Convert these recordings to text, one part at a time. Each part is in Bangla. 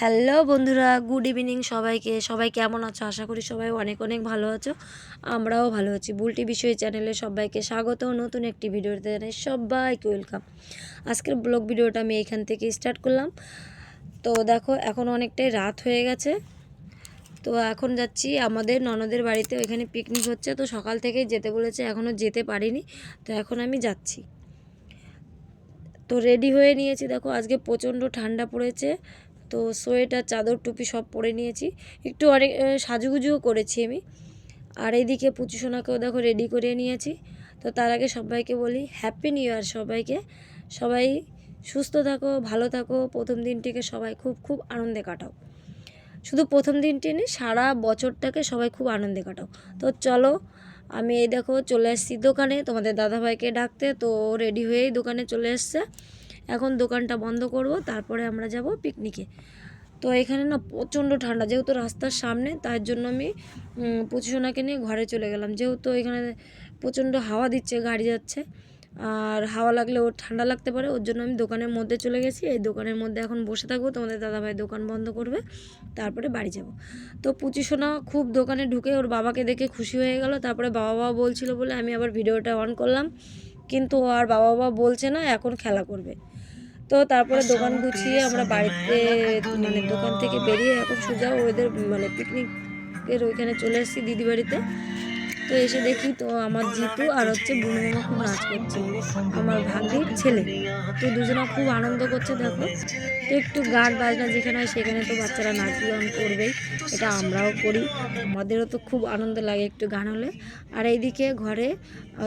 হ্যালো বন্ধুরা, গুড ইভিনিং সবাইকে। সবাই কেমন আছো? আশা করি সবাই অনেক অনেক ভালো আছো। আমরাও ভালো আছি। বুলটি বিষয় চ্যানেলে সবাইকে স্বাগত। নতুন একটি ভিডিওতে জানাই সবাইকে ওয়েলকাম। আজকের ব্লগ ভিডিওটা আমি এখান থেকে স্টার্ট করলাম। তো দেখো, এখন অনেকটাই রাত হয়ে গেছে। তো এখন যাচ্ছি। আমাদের ননদের বাড়িতে ওইখানে পিকনিক হচ্ছে। তো সকাল থেকেই যেতে বলেছে এখনও যেতে পারিনি। তো এখন আমি যাচ্ছি। তো রেডি হয়ে নিয়েছি। দেখো, আজকে প্রচণ্ড ঠান্ডা পড়েছে। তো সোয়েটার, চাদর, টুপি সব পরে নিয়েছি। একটু অনেক সাজুগুজুও করেছি আমি। আর এইদিকে পুচু সোনাকেও দেখো রেডি করে নিয়েছি। তো তার আগে সবাইকে বলি হ্যাপি নিউ ইয়ার সবাইকে। সবাই সুস্থ থাকো, ভালো থাকো। প্রথম দিনটিকে সবাই খুব খুব আনন্দে কাটাও। শুধু প্রথম দিনটি নেই সারা বছরটাকে সবাই খুব আনন্দে কাটাও। তো চলো, আমি এই দেখো চলে এসেছি দোকানে। তোমাদের দাদাভাইকে ডাকতে, তো রেডি হয়েই দোকানে চলে এসছে। এখন দোকানটা বন্ধ করব, তারপরে আমরা যাব পিকনিকে তো এখানে না প্রচণ্ড ঠান্ডা, যেহেতু রাস্তার সামনে তার জন্য আমি পুচুসোনাকে নিয়ে ঘরে চলে গেলাম। যেহেতু এখানে প্রচণ্ড হাওয়া দিচ্ছে, গাড়ি যাচ্ছে, আর হাওয়া লাগলে ওর ঠান্ডা লাগতে পারে, ওর জন্য আমি দোকানের মধ্যে চলে গেছি। এই দোকানের মধ্যে এখন বসে থাকব, তোমাদের দাদাভাই দোকান বন্ধ করবে, তারপরে বাড়ি যাব। তো পুচিসোনা খুব দোকানে ঢুকে ওর বাবাকে দেখে খুশি হয়ে গেল, তারপরে বাবা বাবা বলছিল বলে আমি আবার ভিডিওটা অন করলাম। কিন্তু আর বাবা বাবা বলছে না, এখন খেলা করবে। তো তারপরে দোকান গুছিয়ে আমরা বাড়িতে মানে দোকান থেকে বেরিয়ে এখন সোজা ওদের মানে পিকনিকের ওইখানে চলে এসেছি দিদি বাড়িতে তো এসে দেখি তো আমার জিতু আর হচ্ছে বুনু মামা খুব নাচ করছে। আমার ভাগ্যের ছেলে। তো দুজনে খুব আনন্দ করছে, দেখো। তো একটু গান বাজনা যেখানে হয় সেখানে তো বাচ্চারা নাচ গান করবেই, এটা আমরাও করি। আমাদেরও তো খুব আনন্দ লাগে একটু গান হলে। আর এইদিকে ঘরে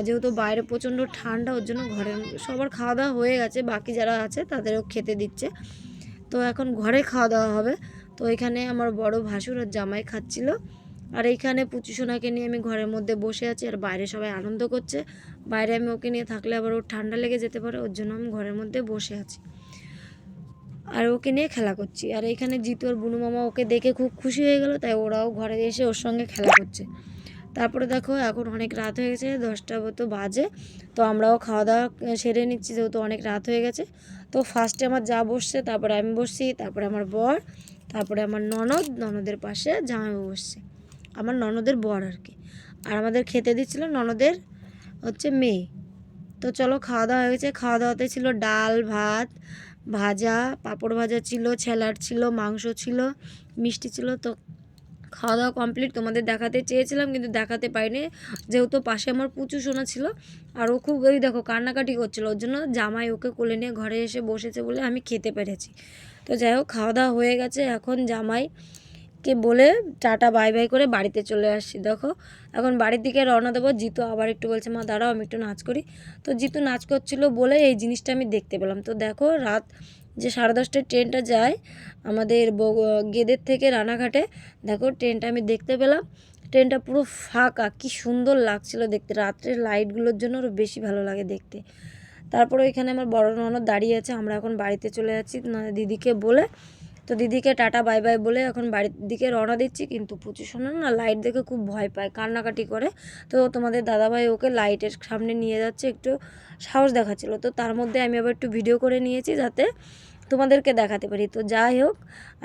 যেহেতু বাইরে প্রচণ্ড ঠান্ডা, ওর জন্য ঘরে সবার খাওয়া দাওয়া হয়ে গেছে, বাকি যারা আছে তাদেরও খেতে দিচ্ছে। তো এখন ঘরে খাওয়া দাওয়া হবে। তো এখানে আমার বড় ভাসুর আর জামাই খাচ্ছিল। আর এইখানে পুচু সোনাকে নিয়ে আমি ঘরের মধ্যে বসে আছি আর বাইরে সবাই আনন্দ করছে। বাইরে আমি ওকে নিয়ে থাকলে আবার ওর ঠান্ডা লেগে যেতে পারে, ওর জন্য আমি ঘরের মধ্যে বসে আছি। আর ওকে নিয়ে খেলা করছি। আর এইখানে জিতু আর বুনু মামা ওকে দেখে খুব খুশি হয়ে গেল, তাই ওরাও ঘরে এসে ওর সঙ্গে খেলা করছে। তারপরে দেখো, এখন অনেক রাত হয়ে গেছে, দশটা মতো বাজে। তো আমরাও খাওয়া দাওয়া সেরে নিচ্ছি, যেহেতু অনেক রাত হয়ে গেছে। তো ফার্স্টে আমার যা বসছে, তারপরে আমি বসছি, তারপরে আমার বর, তারপরে আমার ননদ, ননদের পাশে জামাই বসছে। আমার ননদের বর আর কি। আর আমাদের খেতে দিচ্ছিল ননদের হচ্ছে মেয়ে। তো চলো খাওয়া দাওয়া হয়ে গেছে। খাওয়া দাওয়াতে ছিল ডাল, ভাত, ভাজা, পাঁপড় ভাজা ছিল ছেলার ছিল, মাংস ছিল, মিষ্টি ছিল। তো খাওয়া দাওয়া কমপ্লিট তোমাদের দেখাতে চেয়েছিলাম কিন্তু দেখাতে পাইনি। যেহেতু পাশে আমার পুচু শোনা ছিল আর ও খুব ওই দেখো কান্নাকাটি করছিল। ওর জন্য জামাই ওকে কোলে নিয়ে ঘরে এসে বসেছে বলে আমি খেতে পেরেছি। তো যাই হোক, খাওয়া দাওয়া হয়ে গেছে। এখন জামাই কে বলে টাটা, বাই বাই করে বাড়িতে চলে আসছি। দেখো, এখন বাড়ির দিকে রওনা দেবো। জিতু আবার একটু বলছে, মা, দাঁড়াও, আমি একটু নাচ করি। তো জিতু নাচ করছিল বলে এই জিনিসটা আমি দেখতে পেলাম। তো দেখো, রাত যে সাড়ে দশটায় ট্রেনটা যায় আমাদের গেদের থেকে রানাঘাটে, দেখো, ট্রেনটা আমি দেখতে পেলাম। ট্রেনটা পুরো ফাঁকা, কি সুন্দর লাগছিল দেখতে। রাত্রের লাইটগুলোর জন্য আরও বেশি ভালো লাগে দেখতে। তারপরে ওইখানে আমার বড় ননদ দাঁড়িয়ে আছে, আমরা এখন বাড়িতে চলে যাচ্ছি। দিদিকে বলে তো দিদিকে টাটা, বাই বাই বলে এখন বাড়ির দিকে রওনা দিচ্ছি। কিন্তু পুচু শোনো না লাইট দেখে খুব ভয় পায়, কান্নাকাটি করে। তো তোমাদের দাদাভাই ওকে লাইটের সামনে নিয়ে যাচ্ছে, একটু সাহস দেখাচ্ছিলো। তো তার মধ্যে আমি আবার একটু ভিডিও করে নিয়েছি যাতে তোমাদেরকে দেখাতে পারি। তো যাই হোক,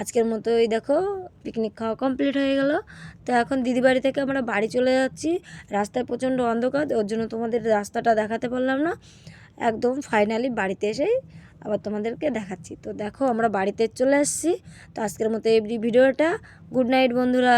আজকের মতো এই দেখো পিকনিক খাওয়া কমপ্লিট হয়ে গেল। তো এখন দিদি বাড়ি থেকে আমরা বাড়ি চলে যাচ্ছি। রাস্তায় প্রচণ্ড অন্ধকার, ওর জন্য তোমাদের রাস্তাটা দেখাতে পারলাম না। একদম ফাইনালি বাড়িতে এসেই আবার তোমাদেরকে দেখাচ্ছি। তো দেখো আমরা বাড়িতে চলে আসছি। তো আজকের মতো এই ভিডিওটা। গুড নাইট, বন্ধুরা।